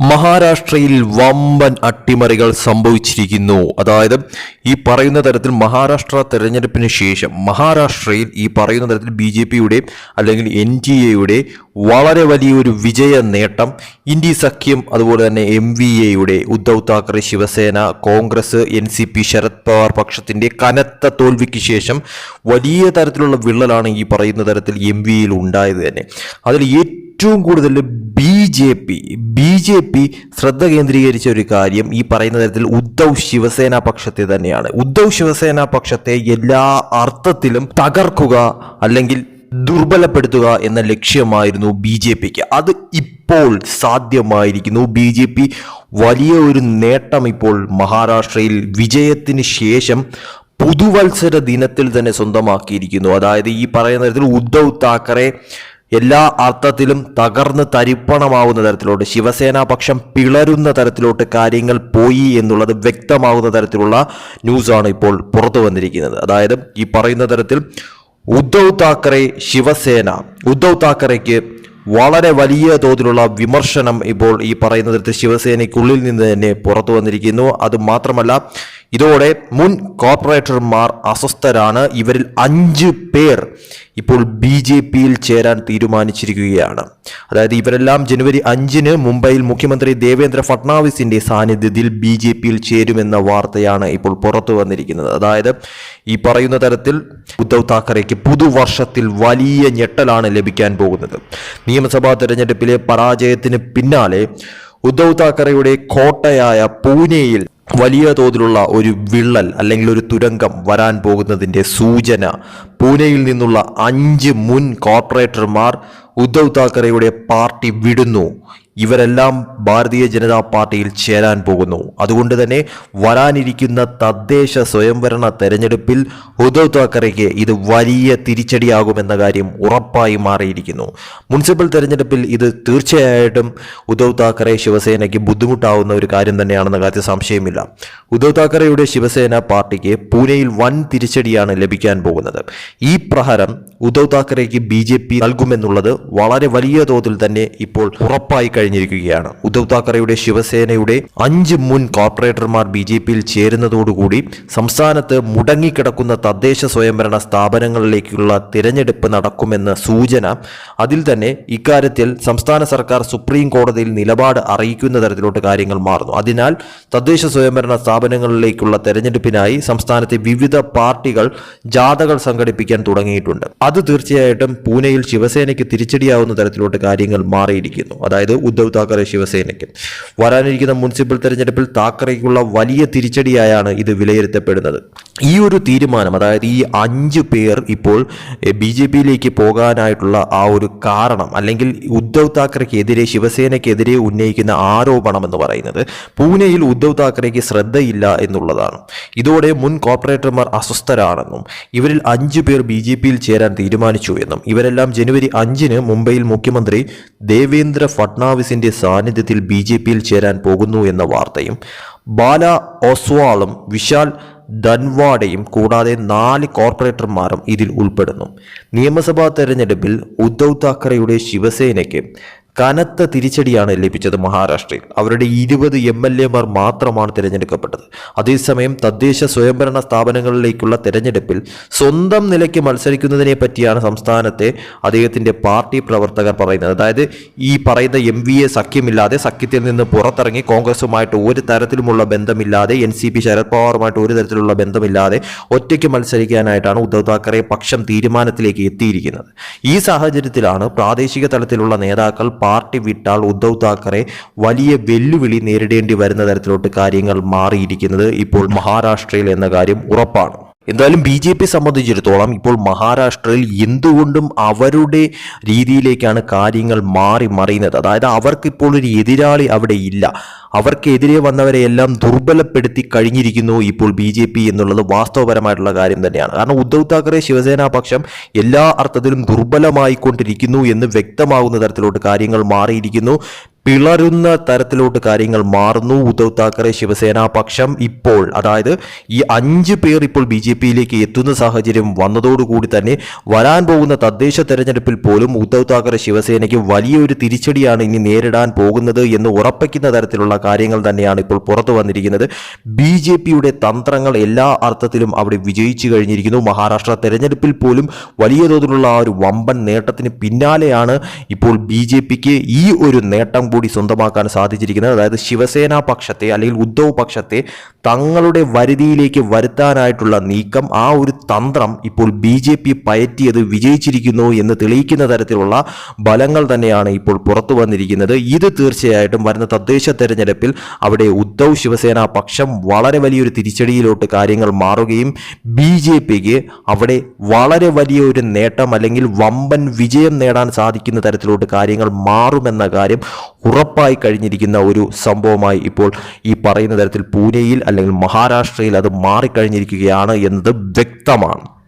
മഹാരാഷ്ട്രയിൽ വമ്പൻ അട്ടിമറികൾ സംഭവിച്ചിരിക്കുന്നു. അതായത് ഈ പറയുന്ന തരത്തിൽ മഹാരാഷ്ട്ര തെരഞ്ഞെടുപ്പിന് ശേഷം മഹാരാഷ്ട്രയിൽ ഈ പറയുന്ന തരത്തിൽ ബി ജെ പിയുടെ അല്ലെങ്കിൽ എൻ ഡി എയുടെ വളരെ വലിയൊരു വിജയ നേട്ടം ഇന്ത്യ സഖ്യം അതുപോലെ തന്നെ എം വി എയുടെ Uddhav Thackeray Shiv Sena Congress N C P Sharad Pawar പക്ഷത്തിന്റെ കനത്ത തോൽവിക്ക് ശേഷം വലിയ തരത്തിലുള്ള വിള്ളലാണ് ഈ പറയുന്ന തരത്തിൽ എം വി എയിൽ ഉണ്ടായത് തന്നെ. അതിൽ ഏറ്റവും കൂടുതൽ B J P B J P ശ്രദ്ധ കേന്ദ്രീകരിച്ച ഒരു കാര്യം ഈ പറയുന്ന തരത്തിൽ ഉദ്ധവ് ശിവസേന പക്ഷത്തെ തന്നെയാണ്. ഉദ്ധവ് ശിവസേന പക്ഷത്തെ എല്ലാ അർത്ഥത്തിലും തകർക്കുക അല്ലെങ്കിൽ ദുർബലപ്പെടുത്തുക എന്ന ലക്ഷ്യമായിരുന്നു ബി ജെ പിക്ക്. അത് ഇപ്പോൾ സാധ്യമായിരിക്കുന്നു. ബി ജെ പി വലിയ ഒരു നേട്ടം ഇപ്പോൾ മഹാരാഷ്ട്രയിൽ വിജയത്തിന് ശേഷം പുതുവത്സര ദിനത്തിൽ തന്നെ സ്വന്തമാക്കിയിരിക്കുന്നു. അതായത് ഈ പറയുന്ന തരത്തിൽ ഉദ്ധവ് താക്കറെ എല്ലാ അർത്ഥത്തിലും തകർന്ന് തരിപ്പണമാവുന്ന തരത്തിലോട്ട് ശിവസേന പക്ഷം പിളരുന്ന തരത്തിലോട്ട് കാര്യങ്ങൾ പോയി എന്നുള്ളത് വ്യക്തമാകുന്ന തരത്തിലുള്ള ന്യൂസാണ് ഇപ്പോൾ പുറത്തു വന്നിരിക്കുന്നത്. അതായത് ഈ പറയുന്ന തരത്തിൽ ഉദ്ധവ് താക്കറെ ശിവസേന. ഉദ്ധവ് താക്കറെക്ക് വളരെ വലിയ തോതിലുള്ള വിമർശനം ഇപ്പോൾ ഈ പറയുന്ന തരത്തിൽ ശിവസേനയ്ക്കുള്ളിൽ നിന്ന് തന്നെ പുറത്തു വന്നിരിക്കുന്നു. അത് മാത്രമല്ല ഇതോടെ മുൻ കോർപ്പറേറ്റർമാർ അസ്വസ്ഥരാണ്. ഇവരിൽ അഞ്ച് പേർ ഇപ്പോൾ ബി ജെ പിയിൽ ചേരാൻ തീരുമാനിച്ചിരിക്കുകയാണ്. അതായത് ഇവരെല്ലാം ജനുവരി അഞ്ചിന് മുംബൈയിൽ മുഖ്യമന്ത്രി ദേവേന്ദ്ര ഫട്നാവിസിന്റെ സാന്നിധ്യത്തിൽ ബി ജെ പിയിൽ ചേരുമെന്ന വാർത്തയാണ് ഇപ്പോൾ പുറത്തു വന്നിരിക്കുന്നത്. അതായത് ഈ പറയുന്ന തരത്തിൽ ഉദ്ധവ് താക്കറെക്ക് പുതുവർഷത്തിൽ വലിയ ഞെട്ടലാണ് ലഭിക്കാൻ പോകുന്നത്. നിയമസഭാ തെരഞ്ഞെടുപ്പിലെ പരാജയത്തിന് പിന്നാലെ ഉദ്ധവ് താക്കറെയുടെ കോട്ടയായ പൂനെയിൽ വലിയ തോതിലുള്ള ഒരു വിള്ളൽ അല്ലെങ്കിൽ ഒരു തുരങ്കം വരാൻ പോകുന്നതിന്റെ സൂചന പൂനെയിൽ നിന്നുള്ള അഞ്ച് മുൻ കോർപ്പറേറ്റർമാർ ഉദ്ധവ് താക്കറെയുടെ പാർട്ടി വിടുന്നു. ഇവരെല്ലാം ഭാരതീയ ജനതാ പാർട്ടിയിൽ ചേരാൻ പോകുന്നു. അതുകൊണ്ട് തന്നെ വരാനിരിക്കുന്ന തദ്ദേശ സ്വയംഭരണ തെരഞ്ഞെടുപ്പിൽ ഉദ്ധവ് താക്കറെക്ക് ഇത് വലിയ തിരിച്ചടിയാകുമെന്ന കാര്യം ഉറപ്പായി മാറിയിരിക്കുന്നു. മുനിസിപ്പൽ തെരഞ്ഞെടുപ്പിൽ ഇത് തീർച്ചയായിട്ടും ഉദ്ധവ് താക്കറെ ശിവസേനയ്ക്ക് ബുദ്ധിമുട്ടാവുന്ന ഒരു കാര്യം തന്നെയാണെന്ന കാര്യത്തിൽ സംശയമില്ല. ഉദ്ധവ് താക്കറെയുടെ ശിവസേന പാർട്ടിക്ക് പൂനെയിൽ വൻ തിരിച്ചടിയാണ് ലഭിക്കാൻ പോകുന്നത്. ഈ പ്രഹരം ഉദ്ധവ് താക്കറെക്ക് ബി ജെ പി നൽകുമെന്നുള്ളത് വളരെ വലിയ തോതിൽ തന്നെ ഇപ്പോൾ ഉറപ്പായി കഴിഞ്ഞിരിക്കുകയാണ്. ഉദ്ധവ് താക്കറെയുടെ ശിവസേനയുടെ അഞ്ച് മുൻ കോർപ്പറേറ്റർമാർ ബി ജെ പിയിൽ ചേരുന്നതോടുകൂടി സംസ്ഥാനത്ത് മുടങ്ങിക്കിടക്കുന്ന തദ്ദേശ സ്വയംഭരണ സ്ഥാപനങ്ങളിലേക്കുള്ള തിരഞ്ഞെടുപ്പ് നടക്കുമെന്ന സൂചന അതിൽ തന്നെ ഇക്കാര്യത്തിൽ സംസ്ഥാന സർക്കാർ സുപ്രീം കോടതിയിൽ നിലപാട് അറിയിക്കുന്ന തരത്തിലോട്ട് കാര്യങ്ങൾ മാറുന്നു. അതിനാൽ തദ്ദേശ സ്വയംഭരണ സ്ഥാപനങ്ങളിലേക്കുള്ള തെരഞ്ഞെടുപ്പിനായി സംസ്ഥാനത്തെ വിവിധ പാർട്ടികൾ ജാഥകൾ സംഘടിപ്പിക്കാൻ തുടങ്ങിയിട്ടുണ്ട്. അത് തീർച്ചയായിട്ടും പൂനെയിൽ ശിവസേനയ്ക്ക് തിരിച്ചടിയാവുന്ന തരത്തിലോട്ട് കാര്യങ്ങൾ മാറിയിരിക്കുന്നു. അതായത് ഉദ്ധവ് താക്കറെ ശിവസേനയ്ക്ക്. വരാനിരിക്കുന്ന മുനിസിപ്പൽ തെരഞ്ഞെടുപ്പിൽ താക്കറേക്കുള്ള വലിയ തിരിച്ചടിയായാണ് ഇത് വിലയിരുത്തപ്പെടുന്നത്. ഈ ഒരു തീരുമാനം അതായത് ഈ അഞ്ച് പേർ ഇപ്പോൾ ബി ജെ പിയിലേക്ക് പോകാനായിട്ടുള്ള ആ ഒരു കാരണം അല്ലെങ്കിൽ ഉദ്ധവ് താക്കറെക്കെതിരെ ശിവസേനയ്ക്കെതിരെ ഉന്നയിക്കുന്ന ആരോപണം എന്ന് പറയുന്നത് പൂനെയിൽ ഉദ്ധവ് താക്കറെക്ക് ശ്രദ്ധയില്ല എന്നുള്ളതാണ്. ഇതോടെ മുൻ കോർപ്പറേറ്റർമാർ അസ്വസ്ഥരാണെന്നും ഇവരിൽ അഞ്ച് പേർ ബി ജെ പിയിൽ ചേരാൻ തീരുമാനിച്ചു എന്നും ഇവരെല്ലാം ജനുവരി അഞ്ചിന് മുംബൈയിൽ മുഖ്യമന്ത്രി ദേവേന്ദ്ര ഫട്നാവിസിന്റെ സാന്നിധ്യത്തിൽ ബി ജെ പിയിൽ ചേരാൻ പോകുന്നു എന്ന വാർത്തയും ബാല ഓസ്വാളും വിശാൽ ധൻവാഡയും കൂടാതെ നാല് കോർപ്പറേറ്റർമാരും ഇതിൽ ഉൾപ്പെടുന്നു. നിയമസഭാ തെരഞ്ഞെടുപ്പിൽ ഉദ്ധവ് താക്കറെയുടെ ശിവസേനയ്ക്ക് കനത്ത തിരിച്ചടിയാണ് ലഭിച്ചത് മഹാരാഷ്ട്രയിൽ. അവരുടെ ഇരുപത് എം എൽ എമാർ മാത്രമാണ് തിരഞ്ഞെടുക്കപ്പെട്ടത്. അതേസമയം തദ്ദേശ സ്വയംഭരണ സ്ഥാപനങ്ങളിലേക്കുള്ള തെരഞ്ഞെടുപ്പിൽ സ്വന്തം നിലയ്ക്ക് മത്സരിക്കുന്നതിനെ പറ്റിയാണ് സംസ്ഥാനത്തെ അദ്ദേഹത്തിന്റെ പാർട്ടി പ്രവർത്തകർ പറയുന്നത്. അതായത് ഈ പറയുന്ന എം വി എ സഖ്യമില്ലാതെ സഖ്യത്തിൽ നിന്ന് പുറത്തിറങ്ങി കോൺഗ്രസുമായിട്ട് ഒരു തരത്തിലുമുള്ള ബന്ധമില്ലാതെ എൻ സി പി ശരത് പവാറുമായിട്ട് ഒരു തരത്തിലുള്ള ബന്ധമില്ലാതെ ഒറ്റയ്ക്ക് മത്സരിക്കാനായിട്ടാണ് ഉദ്ധവ് താക്കറെ പക്ഷം തീരുമാനത്തിലേക്ക് എത്തിയിരിക്കുന്നത്. ഈ സാഹചര്യത്തിലാണ് പ്രാദേശിക തലത്തിലുള്ള നേതാക്കൾ പാർട്ടി വിട്ടാൽ ഉദ്ധവ് താക്കറെ വലിയ വെല്ലുവിളി നേരിടേണ്ടി വരുന്ന തരത്തിലോട്ട് കാര്യങ്ങൾ മാറിയിരിക്കുന്നത് ഇപ്പോൾ മഹാരാഷ്ട്രയിൽ എന്ന കാര്യം ഉറപ്പാണ്. എന്തായാലും ബി ജെ പി സംബന്ധിച്ചിടത്തോളം ഇപ്പോൾ മഹാരാഷ്ട്രയിൽ എന്തുകൊണ്ടും അവരുടെ രീതിയിലേക്കാണ് കാര്യങ്ങൾ മാറി മറിയുന്നത്. അതായത് അവർക്കിപ്പോൾ ഒരു എതിരാളി അവിടെ ഇല്ല. അവർക്കെതിരെ വന്നവരെയെല്ലാം ദുർബലപ്പെടുത്തി കഴിഞ്ഞിരിക്കുന്നു ഇപ്പോൾ ബി ജെ പി എന്നുള്ളത് വാസ്തവപരമായിട്ടുള്ള കാര്യം തന്നെയാണ്. കാരണം ഉദ്ധവ് താക്കറെ ശിവസേന പക്ഷം എല്ലാ അർത്ഥത്തിലും ദുർബലമായിക്കൊണ്ടിരിക്കുന്നു എന്ന് വ്യക്തമാകുന്ന തരത്തിലോട്ട് കാര്യങ്ങൾ മാറിയിരിക്കുന്നു. പിളരുന്ന തരത്തിലോട്ട് കാര്യങ്ങൾ മാറുന്നു. ഉദ്ധവ് താക്കറെ ശിവസേന പക്ഷം ഇപ്പോൾ അതായത് ഈ അഞ്ച് പേർ ഇപ്പോൾ ബി ജെ പിയിലേക്ക് എത്തുന്ന സാഹചര്യം വന്നതോടുകൂടി തന്നെ വരാൻ പോകുന്ന തദ്ദേശ തെരഞ്ഞെടുപ്പിൽ പോലും ഉദ്ധവ് താക്കറെ ശിവസേനയ്ക്ക് വലിയൊരു തിരിച്ചടിയാണ് ഇനി നേരിടാൻ പോകുന്നത് എന്ന് ഉറപ്പിക്കുന്ന തരത്തിലുള്ള കാര്യങ്ങൾ തന്നെയാണ് ഇപ്പോൾ പുറത്തു വന്നിരിക്കുന്നത്. ബി ജെ പിയുടെ തന്ത്രങ്ങൾ എല്ലാ അർത്ഥത്തിലും അവിടെ വിജയിച്ചു കഴിഞ്ഞിരിക്കുന്നു. മഹാരാഷ്ട്ര തെരഞ്ഞെടുപ്പിൽ പോലും വലിയ തോതിലുള്ള ആ ഒരു വമ്പൻ നേട്ടത്തിന് പിന്നാലെയാണ് ഇപ്പോൾ ബി ഈ ഒരു നേട്ടം കൂടി സ്വന്തമാക്കാൻ സാധിച്ചിരിക്കുന്നത്. അതായത് ശിവസേന പക്ഷത്തെ അല്ലെങ്കിൽ ഉദ്ധവ് പക്ഷത്തെ തങ്ങളുടെ വരുതിയിലേക്ക് വരുത്താനായിട്ടുള്ള നീക്കം ആ ഒരു തന്ത്രം ഇപ്പോൾ ബി ജെ പി പയറ്റിയത് വിജയിച്ചിരിക്കുന്നു എന്ന് തെളിയിക്കുന്ന തരത്തിലുള്ള ബലങ്ങൾ തന്നെയാണ് ഇപ്പോൾ പുറത്തു വന്നിരിക്കുന്നത്. ഇത് തീർച്ചയായിട്ടും വരുന്ന തദ്ദേശ തെരഞ്ഞെടുപ്പിൽ അവിടെ ഉദ്ധവ് ശിവസേന പക്ഷം വളരെ വലിയൊരു തിരിച്ചടിയിലോട്ട് കാര്യങ്ങൾ മാറുകയും ബി ജെ പിക്ക് അവിടെ വളരെ വലിയ ഒരു നേട്ടം അല്ലെങ്കിൽ വമ്പൻ വിജയം നേടാൻ സാധിക്കുന്ന തരത്തിലോട്ട് കാര്യങ്ങൾ മാറുമെന്ന കാര്യം ഉറപ്പായി കഴിഞ്ഞിരിക്കുന്ന ഒരു സംഭവമായി ഇപ്പോൾ ഈ പറയുന്ന തരത്തിൽ പൂനെയിൽ അല്ലെങ്കിൽ മഹാരാഷ്ട്രയിൽ അത് മാറിക്കഴിഞ്ഞിരിക്കുകയാണ് എന്നത് വ്യക്തമാണ്.